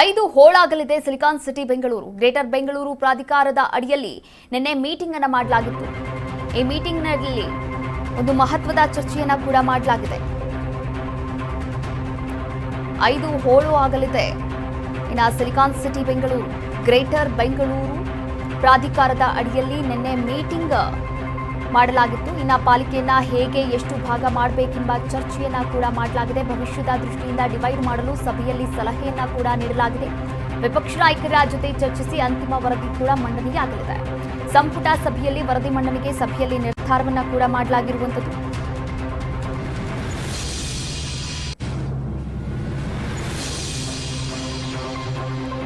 ಐದು ಹೋಳಾಗಲಿದೆ silicon city Bengaluru. Greater Bengaluru ಪ್ರಾಧಿಕಾರದ ಅಡಿಯಲ್ಲಿ ನಿನ್ನೆ ಮೀಟಿಂಗ್ ಅನ್ನು ಮಾಡಲಾಗಿತ್ತು. ಈ ಮೀಟಿಂಗ್ನಲ್ಲಿ ಒಂದು ಮಹತ್ವದ ಚರ್ಚೆಯನ್ನು ಕೂಡ ಮಾಡಲಾಗಿದೆ. ಐದು ಹೋಳು ಆಗಲಿದೆ. ಇನ್ನು silicon city Bengaluru, greater Bengaluru ಪ್ರಾಧಿಕಾರದ ಅಡಿಯಲ್ಲಿ ನಿನ್ನೆ ಮೀಟಿಂಗ್ ಮಾಡಲಾಗಿತ್ತು. ಇನ್ನು ಪಾಲಿಕೆಯನ್ನ ಹೇಗೆ, ಎಷ್ಟು ಭಾಗ ಮಾಡಬೇಕೆಂಬ ಚರ್ಚೆಯನ್ನ ಕೂಡ ಮಾಡಲಾಗಿದೆ. ಭವಿಷ್ಯದ ದೃಷ್ಟಿಯಿಂದ ಡಿವೈಡ್ ಮಾಡಲು ಸಭೆಯಲ್ಲಿ ಸಲಹೆಯನ್ನ ಕೂಡ ನೀಡಲಾಗಿದೆ. ವಿಪಕ್ಷ ನಾಯಕರ ಜೊತೆ ಚರ್ಚಿಸಿ ಅಂತಿಮ ವರದಿ ಕೂಡ ಮಂಡನೆಯಾಗಲಿದೆ ಸಂಪುಟ ಸಭೆಯಲ್ಲಿ ವರದಿ ಮಂಡನೆಗೆ ಸಭೆಯಲ್ಲಿ ನಿರ್ಧಾರವನ್ನು ಕೂಡ ಮಾಡಲಾಗಿರುವಂಥದ್ದು.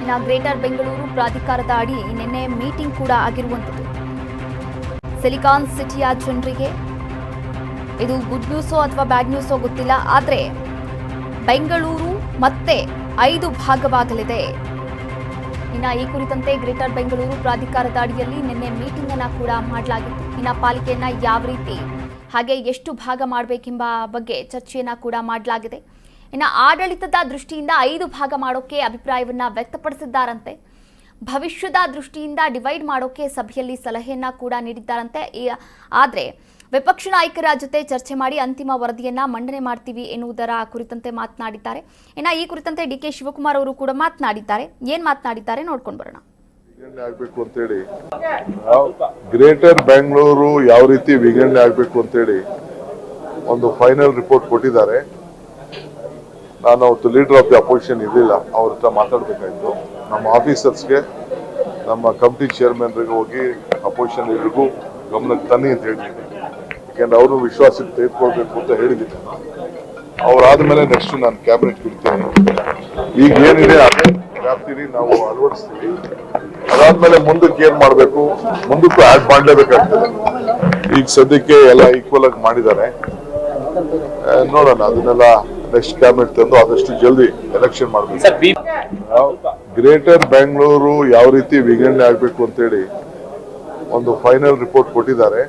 ಇನ್ನು ಗ್ರೇಟರ್ ಬೆಂಗಳೂರು ಪ್ರಾಧಿಕಾರದ ಅಡಿ ನಿನ್ನೆ ಮೀಟಿಂಗ್ ಕೂಡ ಆಗಿರುವಂತದ್ದು ಸಿಲಿಕಾನ್ ಸಿಟಿಯ ಜನರಿಗೆ. ಇದು ಗುಡ್ ನ್ಯೂಸೋ ಅಥವಾ ಬ್ಯಾಡ್ ನ್ಯೂಸೋ ಗೊತ್ತಿಲ್ಲ, ಆದರೆ ಬೆಂಗಳೂರು ಮತ್ತೆ ಐದು ಭಾಗವಾಗಲಿದೆ. ಇನ್ನು ಈ ಕುರಿತಂತೆ ಗ್ರೇಟರ್ ಬೆಂಗಳೂರು ಪ್ರಾಧಿಕಾರದ ಅಡಿಯಲ್ಲಿ ನಿನ್ನೆ ಮೀಟಿಂಗ್ ಅನ್ನು ಕೂಡ ಮಾಡಲಾಗಿತ್ತು. ಇನ್ನು ಪಾಲಿಕೆಯನ್ನ ಯಾವ ರೀತಿ, ಹಾಗೆ ಎಷ್ಟು ಭಾಗ ಮಾಡಬೇಕೆಂಬ ಬಗ್ಗೆ ಚರ್ಚೆಯನ್ನ ಕೂಡ ಮಾಡಲಾಗಿದೆ. ಇನ್ನು ಆಡಳಿತದ ದೃಷ್ಟಿಯಿಂದ ಐದು ಭಾಗ ಮಾಡೋಕೆ ಅಭಿಪ್ರಾಯವನ್ನ ವ್ಯಕ್ತಪಡಿಸಿದ್ದಾರಂತೆ. ಭವಿಷ್ಯದ ದೃಷ್ಟಿಯಿಂದ ಡಿವೈಡ್ ಮಾಡೋಕೆ ಸಭೆಯಲ್ಲಿ ಸಲಹೆಯನ್ನ ಕೂಡ ನೀಡಿದ್ದಾರಂತೆ. ಆದರೆ ವಿಪಕ್ಷ ನಾಯಕರ ಜೊತೆ ಚರ್ಚೆ ಮಾಡಿ ಅಂತಿಮ ವರದಿಯನ್ನ ಮಂಡನೆ ಮಾಡ್ತೀವಿ ಎನ್ನುವುದರ ಕುರಿತಂತೆ ಮಾತನಾಡಿದ್ದಾರೆ. ಇನ್ನು ಈ ಕುರಿತಂತೆ ಡಿ ಕೆ ಶಿವಕುಮಾರ್ ಅವರು ಕೂಡ ಮಾತನಾಡಿದ್ದಾರೆ. ಏನ್ ಮಾತನಾಡಿದ್ದಾರೆ ನೋಡ್ಕೊಂಡು ಬರೋಣ. ಆಗ್ಬೇಕು ಅಂತೇಳಿ. ಗ್ರೇಟರ್ ಬ್ಯಾಂಗ್ಳೂರು ಯಾವ ರೀತಿ ವಿಂಗಡಣೆ ಆಗ್ಬೇಕು ಅಂತೇಳಿ ಒಂದು ಫೈನಲ್ ರಿಪೋರ್ಟ್ ಕೊಟ್ಟಿದ್ದಾರೆ. ನಾನು ಅವತ್ತು ಲೀಡರ್ ಆಫ್ ದಿ ಅಪೋಸಿಷನ್ ಇರಲಿಲ್ಲ, ಅವ್ರ ಹತ್ರ ಮಾತಾಡಬೇಕಾಯಿತು. ನಮ್ಮ ಆಫೀಸರ್ಸ್ಗೆ ನಮ್ಮ ಕಮಿಟಿ ಚೇರ್ಮನ್ರಿಗೆ ಹೋಗಿ ಅಪೋಸಿಷನ್ ಲೀಡರ್ಗೂ ಗಮನಕ್ಕೆ ತನ್ನಿ ಅಂತ ಹೇಳಿದ್ದೀನಿ ಯಾಕೆಂದ್ರೆ ಅವರು ವಿಶ್ವಾಸಕ್ಕೆ ತೆಗೆದುಕೊಳ್ಬೇಕು ಅಂತ ಹೇಳಿದ್ದೀನಿ ಮೇಲೆ ನೆಕ್ಸ್ಟ್ ನಾನು ಕ್ಯಾಬಿನೆಟ್ ಬಿಡ್ತೀನಿ. ಈಗ ಏನಿದೆ, ಅದೇ ವ್ಯಾಪ್ತಿನಿ ನಾವು ಅಳವಡಿಸ್ತೀವಿ. ಅದಾದ್ಮೇಲೆ ಮುಂದಕ್ಕೆ ಏನ್ ಮಾಡಬೇಕು? ಮುಂದಕ್ಕೂ ಆಡ್ ಮಾಡಲೇಬೇಕಾಗ್ತದೆ. ಈಗ ಸದ್ಯಕ್ಕೆ ಎಲ್ಲ ಈಕ್ವಲ್ ಆಗಿ ಮಾಡಿದ್ದಾರೆ. ನೋಡೋಣ, ಅದನ್ನೆಲ್ಲ ನೆಕ್ಸ್ಟ್ ಕ್ಯಾಬಿನೆಟ್ ತಂದು ಆದಷ್ಟು ಜಲ್ದಿ ಎಲೆಕ್ಷನ್ ಮಾಡಬೇಕು. ಗ್ರೇಟರ್ ಬ್ಯಾಂಗ್ಳೂರು ಯಾವ ರೀತಿ ವಿಂಗಡಣೆ ಆಗಬೇಕು ಅಂತೇಳಿ ಒಂದು ಫೈನಲ್ ರಿಪೋರ್ಟ್ ಕೊಟ್ಟಿದ್ದಾರೆ.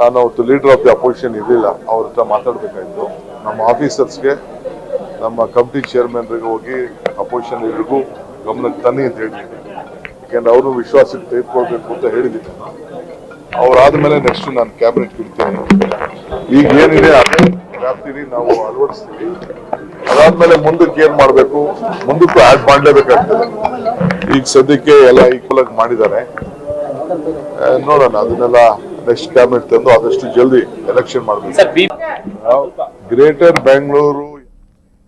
ನಾನು ಅವತ್ತು ಲೀಡರ್ ಆಫ್ ದಿ ಅಪೋಸಿಷನ್ ಇರಲಿಲ್ಲ ಅವ್ರ ಹತ್ರ ಮಾತಾಡಬೇಕಾಯಿತು. ನಮ್ಮ ಆಫೀಸರ್ಸ್ಗೆ ನಮ್ಮ ಕಮಿಟಿ ಚೇರ್ಮನ್ರಿಗೆ ಹೋಗಿ ಅಪೋಸಿಷನ್ ಇದ್ರಿಗೂ ಗಮನಕ್ಕೆ ತನ್ನಿ ಅಂತ ಹೇಳಿದ್ದೀನಿ ಯಾಕೆಂದ್ರೆ ಅವರು ವಿಶ್ವಾಸಕ್ಕೆ ತೆಗೆದುಕೊಳ್ಬೇಕು ಅಂತ ಹೇಳಿದ್ದೀನಿ ಅವ್ರಾದ್ಮೇಲೆ ನೆಕ್ಸ್ಟ್ ನಾನು ಕ್ಯಾಬಿನೆಟ್ ಇಡ್ತೀನಿ ಈಗ ಏನಿದೆ ಅದೇ ವ್ಯಾಪ್ತಿನಿ ನಾವು ಅಳವಡಿಸ್ತೀವಿ. ಅದಾದ್ಮೇಲೆ ಮುಂದಕ್ಕೆ ಏನ್ ಮಾಡ್ಬೇಕು? ಮುಂದಕ್ಕೂ ಆಡ್ ಮಾಡ್ಲೇಬೇಕಾಗ್ತದೆ ಈಗ ಸದ್ಯಕ್ಕೆ ಎಲ್ಲ ಈಕ್ವಲ್ ಆಗಿ ಮಾಡಿದ್ದಾರೆ. ನೋಡೋಣ ಅದನ್ನೆಲ್ಲ ನೆಕ್ಸ್ಟ್ ಕ್ಯಾಬಿನೆಟ್ ತಂದು ಆದಷ್ಟು ಜಲ್ದಿ ಎಲೆಕ್ಷನ್ ಮಾಡ್ಬೇಕು. ಗ್ರೇಟರ್ ಬ್ಯಾಂಗ್ಳೂರು